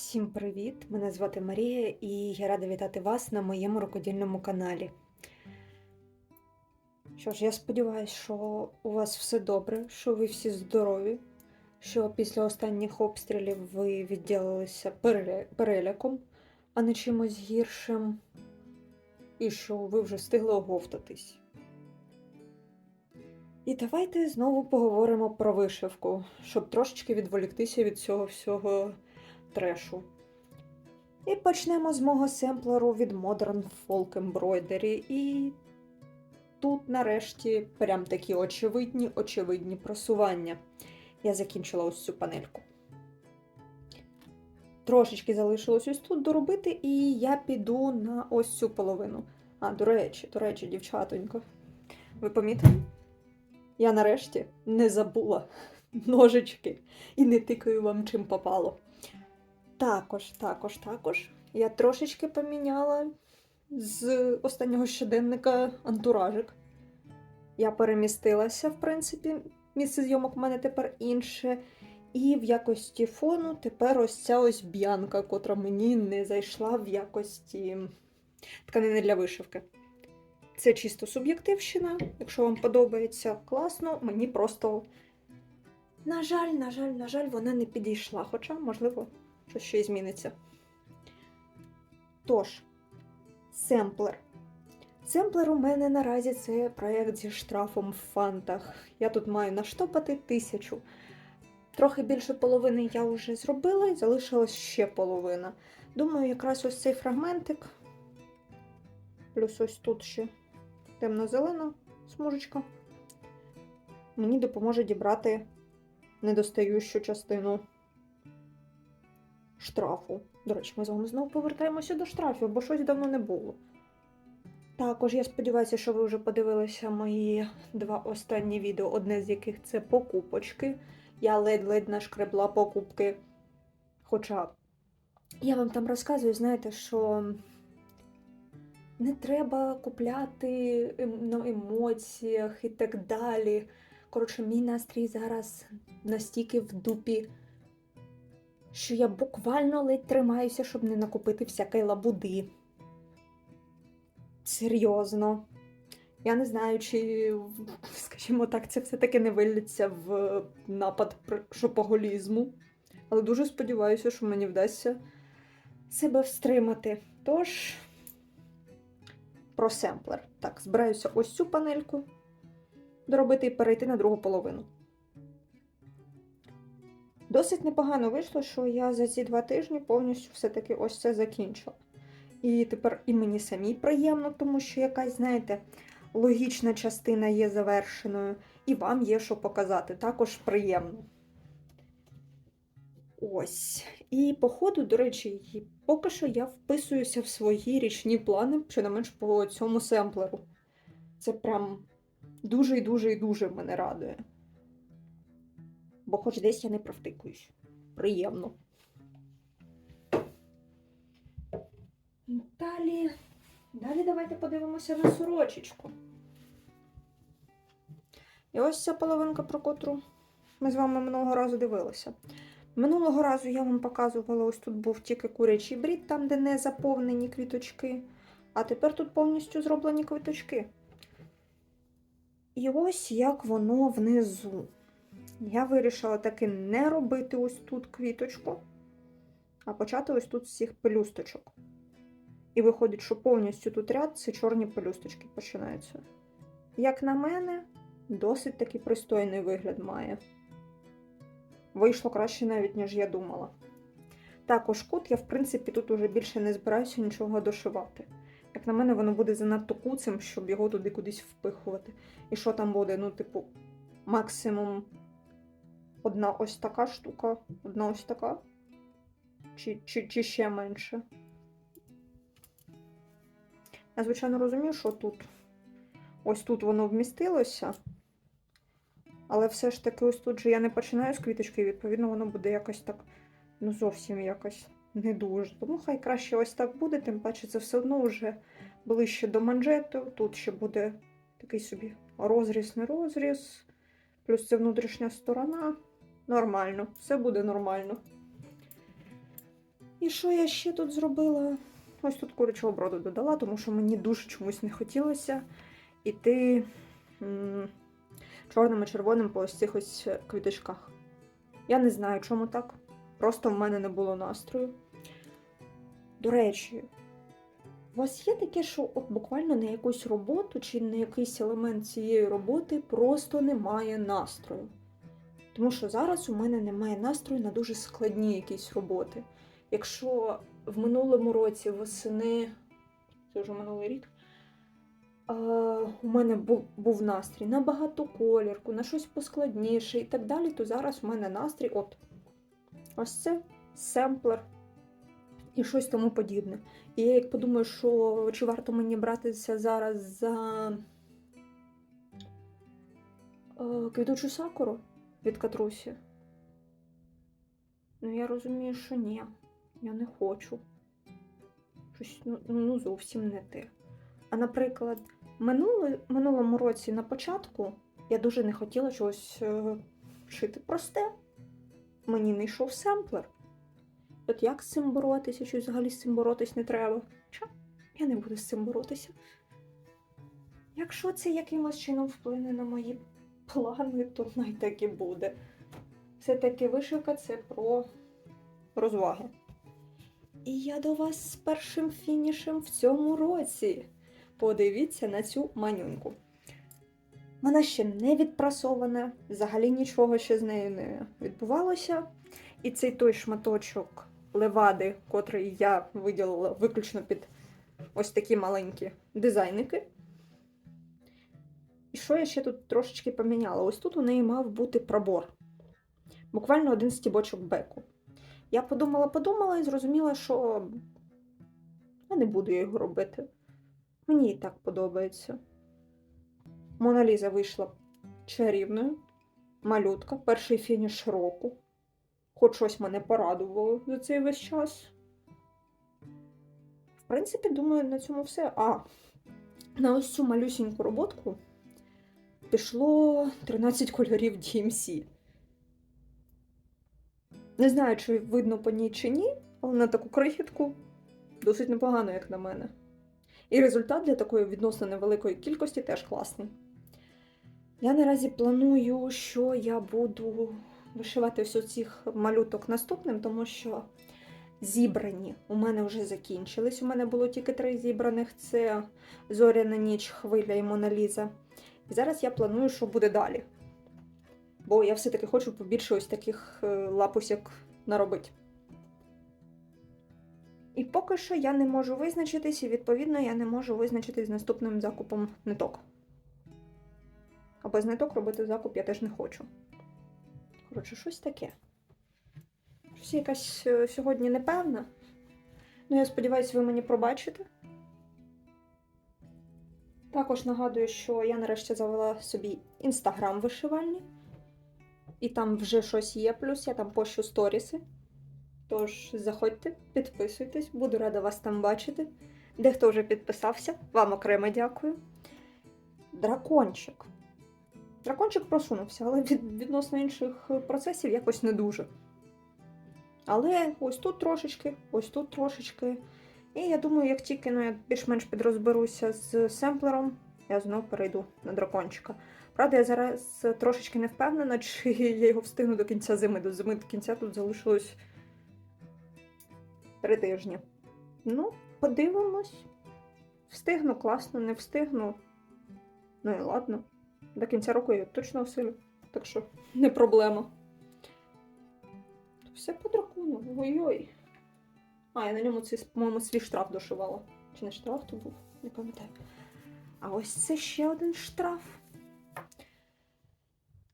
Всім привіт! Мене звати Марія і я рада вітати вас на моєму рукодільному каналі. Що ж, я сподіваюся, що у вас все добре, що ви всі здорові, що після останніх обстрілів ви відділилися переляком, а не чимось гіршим, і що ви вже встигли оговтатись. І давайте знову поговоримо про вишивку, щоб трошечки відволіктися від цього всього трешу. І почнемо з мого семплеру від Modern Folk Embroidery. І тут, нарешті, прям такі очевидні, очевидні просування. Я закінчила ось цю панельку. Трошечки залишилось ось тут доробити, і я піду на ось цю половину. А, до речі, до речі, дівчатонько. Ви помітили? Я нарешті не забула ножички і не тикаю вам чим попало. Також, також, також. Я трошечки поміняла з останнього щоденника антуражик. Я перемістилася, в принципі, місце зйомок у мене тепер інше. І в якості фону тепер ось ця ось б'янка, котра мені не зайшла в якості тканини для вишивки. Це чисто суб'єктивщина. Якщо вам подобається, класно, мені просто. На жаль, на жаль, на жаль, вона не підійшла, хоча, можливо, щось ще й зміниться. Тож, семплер. Семплер у мене наразі це проєкт зі штрафом в фантах. Я тут маю наштопати тисячу. Трохи більше половини я вже зробила і залишилась ще половина. Думаю, якраз ось цей фрагментик. Плюс ось тут ще темно-зелена смужечка. Мені допоможе дібрати недостающу частину штрафу. До речі, ми з вами знову повертаємося до штрафів, бо щось давно не було. Також я сподіваюся, що ви вже подивилися мої два останні відео, одне з яких це покупочки. Я ледь-ледь нашкребла покупки. Хоча я вам там розказую, знаєте, що не треба купляти ем- на емоціях і так далі. Коротше, мій настрій зараз настільки в дупі, що я буквально ледь тримаюся, щоб не накупити всякої лабуди. Серйозно. Я не знаю, чи, скажімо так, це все-таки не виліться в напад шопоголізму. Але дуже сподіваюся, що мені вдасться себе встримати. Тож, про семплер. Так, збираюся ось цю панельку доробити і перейти на другу половину. Досить непогано вийшло, що я за ці два тижні повністю все-таки ось це закінчила. І тепер і мені самій приємно, тому що якась, знаєте, логічна частина є завершеною, і вам є що показати. Також приємно. Ось. І по ходу, до речі, поки що я вписуюся в свої річні плани, щонайменш по цьому семплеру. Це прям дуже і дуже і дуже мене радує. Бо хоч десь я не провтикуюсь. Приємно. Далі, далі давайте подивимося на сорочечку. І ось ця половинка, про котру ми з вами минулого разу дивилися. Минулого разу я вам показувала, ось тут був тільки курячий брід, там, де не заповнені квіточки. А тепер тут повністю зроблені квіточки. І ось як воно внизу. Я вирішила таки не робити ось тут квіточку, а почати ось тут з цих пелюсточок. І виходить, що повністю тут ряд це чорні пелюсточки починаються. Як на мене, досить таки пристойний вигляд має. Вийшло краще навіть, ніж я думала. Також кут я, в принципі, тут уже більше не збираюся нічого дошивати. Як на мене, воно буде занадто куцим, щоб його туди кудись впихувати. І що там буде? Ну, типу, максимум одна ось така штука, одна ось така. Чи, чи, чи ще менше. Я, звичайно, розумію, що тут ось тут воно вмістилося. Але все ж таки, ось тут же я не починаю з квіточки, і відповідно, воно буде якось так, ну, зовсім якось не дуже. Тому хай краще ось так буде, тим паче це все одно вже ближче до манжету. Тут ще буде такий собі розріз, не розріз. Плюс це внутрішня сторона. Нормально, все буде нормально. І що я ще тут зробила? Ось тут курячого броду додала, тому що мені дуже чомусь не хотілося іти м, чорним і червоним по ось цих ось квіточках. Я не знаю, чому так. Просто в мене не було настрою. До речі, у вас є таке, що от буквально на якусь роботу чи на якийсь елемент цієї роботи просто немає настрою. Тому що зараз у мене немає настрою на дуже складні якісь роботи. Якщо в минулому році восени, це вже минулий рік, у мене був, настрій на багатоколірку, на щось поскладніше і так далі, то зараз у мене настрій, от, ось це семплер і щось тому подібне. І я як подумаю, що чи варто мені братися зараз за е, квітучу сакуру від Катрусі. Ну, я розумію, що ні, я не хочу. Щось ну, ну зовсім не те. А наприклад, минуле, минулому році на початку я дуже не хотіла чогось е, шити просте. Мені не йшов семплер. От як з цим боротися, чи взагалі з цим боротись не треба? Чо? Я не буду з цим боротися. Якщо це якимось чином вплине на мої плани, то най так і буде. Все-таки вишивка це про розваги. І я до вас з першим фінішем в цьому році. Подивіться на цю манюньку. Вона ще не відпрасована, взагалі нічого ще з нею не відбувалося. І цей той шматочок левади, котрий я виділила виключно під ось такі маленькі дизайники. І що я ще тут трошечки поміняла? Ось тут у неї мав бути пробор. Буквально один стібочок беку. Я подумала, подумала і зрозуміла, що я не буду його робити. Мені і так подобається. Моналіза вийшла чарівною. Малютка, перший фініш року. Хоч щось мене порадувало за цей весь час. В принципі, думаю, на цьому все. А, на ось цю малюсіньку роботку пішло 13 кольорів DMC. Не знаю, чи видно по ній чи ні, але на таку крихітку досить непогано, як на мене. І результат для такої відносно невеликої кількості теж класний. Я наразі планую, що я буду вишивати ось цих малюток наступним, тому що зібрані у мене вже закінчились. У мене було тільки три зібраних: це Зоряна ніч, хвиля і Моналіза. І зараз я планую, що буде далі. Бо я все-таки хочу побільше ось таких е, лапусяк наробити. І поки що я не можу визначитись, і відповідно я не можу визначитись з наступним закупом ниток. А без ниток робити закуп я теж не хочу. Коротше, щось таке. Щось якась е, сьогодні непевна. Ну, я сподіваюся, ви мені пробачите. Також нагадую, що я нарешті завела собі інстаграм вишивальні. І там вже щось є, плюс я там пощу сторіси. Тож заходьте, підписуйтесь, буду рада вас там бачити. Дехто вже підписався, вам окремо дякую. Дракончик. Дракончик просунувся, але від, відносно інших процесів якось не дуже. Але ось тут трошечки, ось тут трошечки. І я думаю, як тільки ну, я більш-менш підрозберуся з семплером, я знову перейду на дракончика. Правда, я зараз трошечки не впевнена, чи я його встигну до кінця зими. До зими до кінця тут залишилось три тижні. Ну, подивимось. Встигну, класно, не встигну. Ну і ладно. До кінця року я точно осилю. Так що не проблема. Все по дракону. Ой-ой. А, я на ньому цей, по-моєму, свій штраф дошивала. Чи не штраф то був? Не пам'ятаю. А ось це ще один штраф.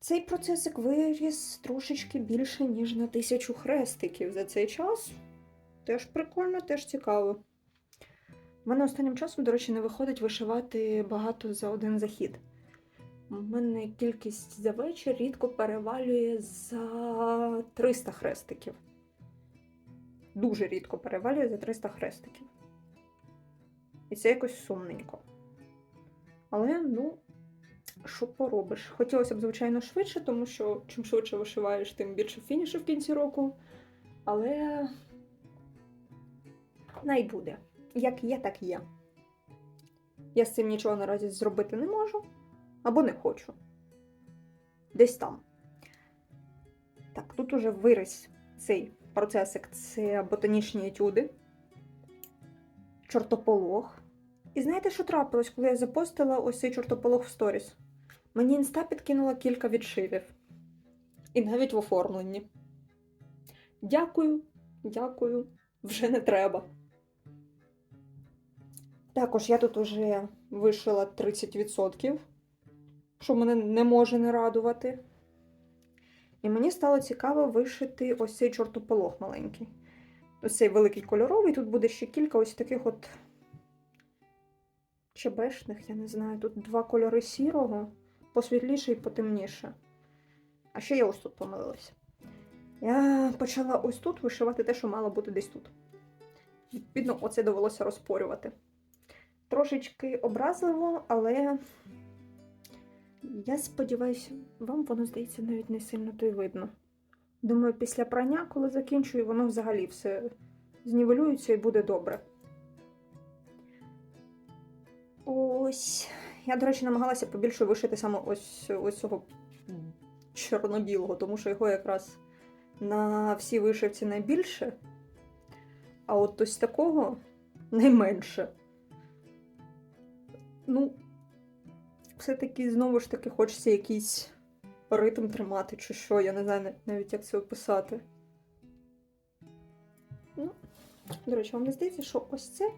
Цей процесик виріс трошечки більше, ніж на тисячу хрестиків за цей час. Теж прикольно, теж цікаво. У мене останнім часом, до речі, не виходить вишивати багато за один захід. У мене кількість за вечір рідко перевалює за 300 хрестиків. Дуже рідко перевалює за 300 хрестиків. І це якось сумненько. Але, ну, що поробиш? Хотілося б, звичайно, швидше, тому що чим швидше вишиваєш, тим більше фінішів в кінці року. Але най буде. Як є, так є. Я з цим нічого наразі зробити не можу або не хочу. Десь там. Так, тут уже виріс цей процесик це ботанічні етюди, чортополох. І знаєте, що трапилось, коли я запостила ось цей чортополох в сторіс? Мені інста підкинула кілька відшивів. І навіть в оформленні. Дякую, дякую, вже не треба. Також я тут уже вишила 30%, що мене не може не радувати. І мені стало цікаво вишити ось цей чортополох маленький. Ось цей великий кольоровий. Тут буде ще кілька ось таких от чебешних, я не знаю. Тут два кольори сірого, посвітліше і потемніше. А ще я ось тут помилилася. Я почала ось тут вишивати те, що мало бути десь тут. Відповідно, оце довелося розпорювати. Трошечки образливо, але я сподіваюся, вам воно здається навіть не сильно то й видно. Думаю, після прання, коли закінчую, воно взагалі все знівелюється і буде добре. Ось. Я, до речі, намагалася побільше вишити саме ось, ось цього чорно-білого, тому що його якраз на всій вишивці найбільше. А от ось такого найменше. Ну, все-таки знову ж таки хочеться якийсь ритм тримати, чи що, я не знаю навіть як це описати. Ну, до речі, вам не здається, що ось це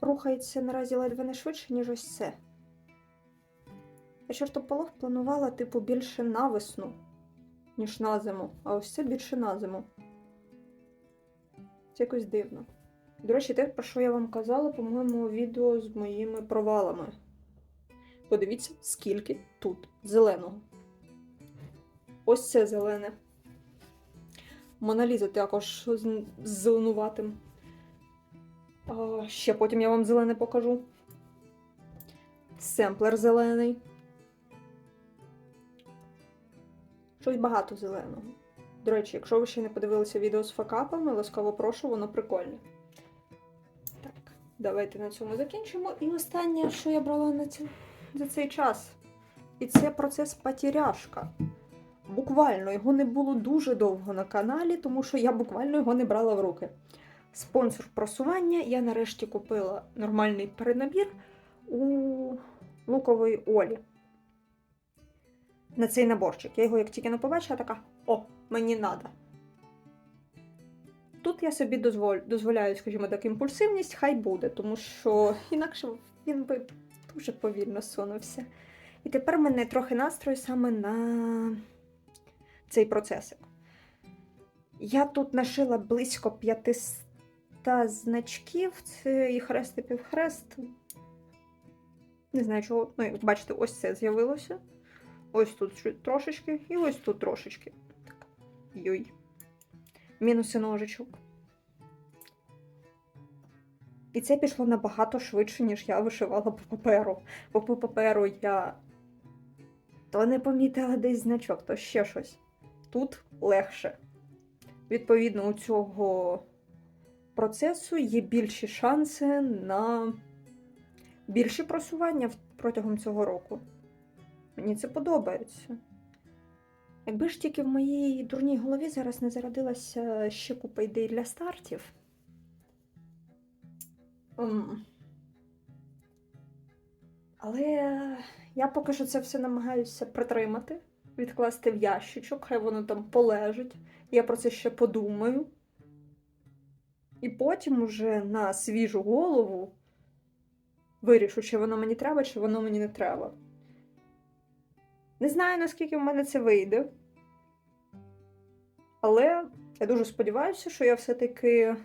рухається наразі ледве не швидше, ніж ось це. Я чортополох планувала, типу, більше на весну, ніж на зиму, а ось це більше на зиму. Це якось дивно. До речі, те, про що я вам казала, по-моєму, відео з моїми провалами. Подивіться, скільки тут зеленого. Ось це зелене. Моналіза також з зеленуватим. А, ще потім я вам зелене покажу. Семплер зелений. Щось багато зеленого. До речі, якщо ви ще не подивилися відео з факапами, ласкаво прошу, воно прикольне. Так, давайте на цьому закінчимо. І останнє, що я брала на ці... за цей час. І це процес потеряшка. Буквально його не було дуже довго на каналі, тому що я буквально його не брала в руки. Спонсор просування я нарешті купила нормальний перенабір у лукової Олі. На цей наборчик. Я його як тільки не побачила, така: о, мені надо. Тут я собі дозволяю, скажімо так, імпульсивність, хай буде, тому що інакше він би дуже повільно сунувся. І тепер в мене трохи настрою саме на цей процесик. Я тут нашила близько 500 значків, це і хрест, і півхрест. Не знаю, чого. Ну, бачите, ось це з'явилося. Ось тут трошечки, і ось тут трошечки. Так. Йой. Мінуси ножичок. І це пішло набагато швидше, ніж я вишивала по паперу. Бо по паперу я то не помітила десь значок, то ще щось. Тут легше. Відповідно, у цього процесу є більші шанси на більше просування протягом цього року. Мені це подобається. Якби ж тільки в моїй дурній голові зараз не зародилася ще купа ідей для стартів. М. Але я поки що це все намагаюся притримати, відкласти в ящичок, хай воно там полежить. Я про це ще подумаю. І потім уже на свіжу голову вирішу, чи воно мені треба, чи воно мені не треба. Не знаю, наскільки в мене це вийде. Але я дуже сподіваюся, що я все-таки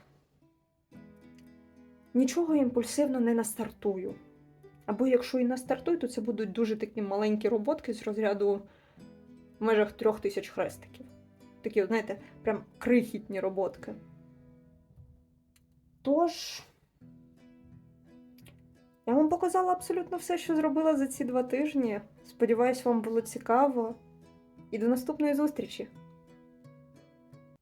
нічого імпульсивно не настартую. Або якщо і настартую, то це будуть дуже такі маленькі роботки з розряду в межах трьох тисяч хрестиків. Такі, знаєте, прям крихітні роботки. Тож, я вам показала абсолютно все, що зробила за ці два тижні. Сподіваюсь, вам було цікаво. І до наступної зустрічі!